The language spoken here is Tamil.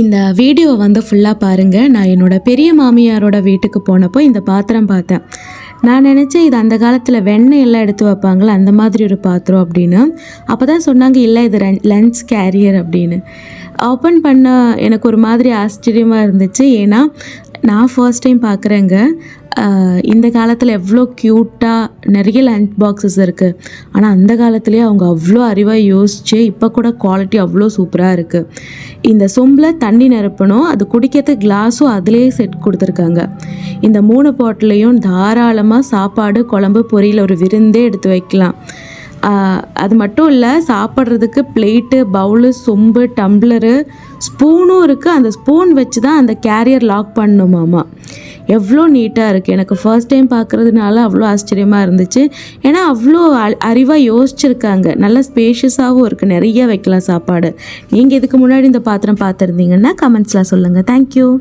இந்த வீடியோ வந்து ஃபுல்லாக பாருங்கள் நான் என்னோட பெரிய மாமியாரோட வீட்டுக்கு போனப்போ இந்த பாத்திரம் பார்த்தேன். நான் நினச்சேன் இது அந்த காலத்தில் வெண்ணெய் எல்லாம் எடுத்து வைப்பாங்களே அந்த மாதிரி ஒரு பாத்திரம் அப்படின்னு. அப்போ தான் சொன்னாங்க இல்லை இது லஞ்ச் கேரியர் அப்படின்னு. ஓப்பன் பண்ண எனக்கு ஒரு மாதிரி ஆச்சரியமாக இருந்துச்சு. ஏன்னா நான் ஃபர்ஸ்ட் டைம் பார்க்குறேங்க. இந்த காலத்தில் எவ்வளோ க்யூட்டாக நிறைய லஞ்ச் பாக்ஸஸ் இருக்குது ஆனால் அந்த காலத்துலேயே அவங்க அவ்வளோ அறிவாக யோசிச்சு இப்போ கூட குவாலிட்டி அவ்வளோ சூப்பராக இருக்குது இந்த சொம்பில் தண்ணி நிரப்பணும் அது குடிக்கிறது கிளாஸும் அதிலே செட் கொடுத்துருக்காங்க. இந்த மூணு பாட்டிலையும் தாராளமாக சாப்பாடு குழம்பு பொரியல் ஒரு விருந்தே எடுத்து வைக்கலாம். அது மட்டும் இல்லை சாப்பிட்றதுக்கு பிளேட்டு பவுலு சொம்பு டம்ளரு ஸ்பூனும் இருக்குது அந்த ஸ்பூன் வச்சு தான் அந்த கேரியர் லாக் பண்ணணுமாமா எவ்வளோ நீட்டாக இருக்குது எனக்கு ஃபர்ஸ்ட் டைம் பார்க்குறதுனால அவ்வளோ ஆச்சரியமாக இருந்துச்சு. ஏன்னா அவ்வளோ அறிவாக யோசிச்சிருக்காங்க. நல்லா ஸ்பேஷியஸாகவும் இருக்குது நிறைய வைக்கலாம் சாப்பாடு. நீங்கள் இதுக்கு முன்னாடி இந்த பாத்திரம் பார்த்துருந்தீங்கன்னா கமெண்ட்ஸில் சொல்லுங்கள் தேங்க்யூ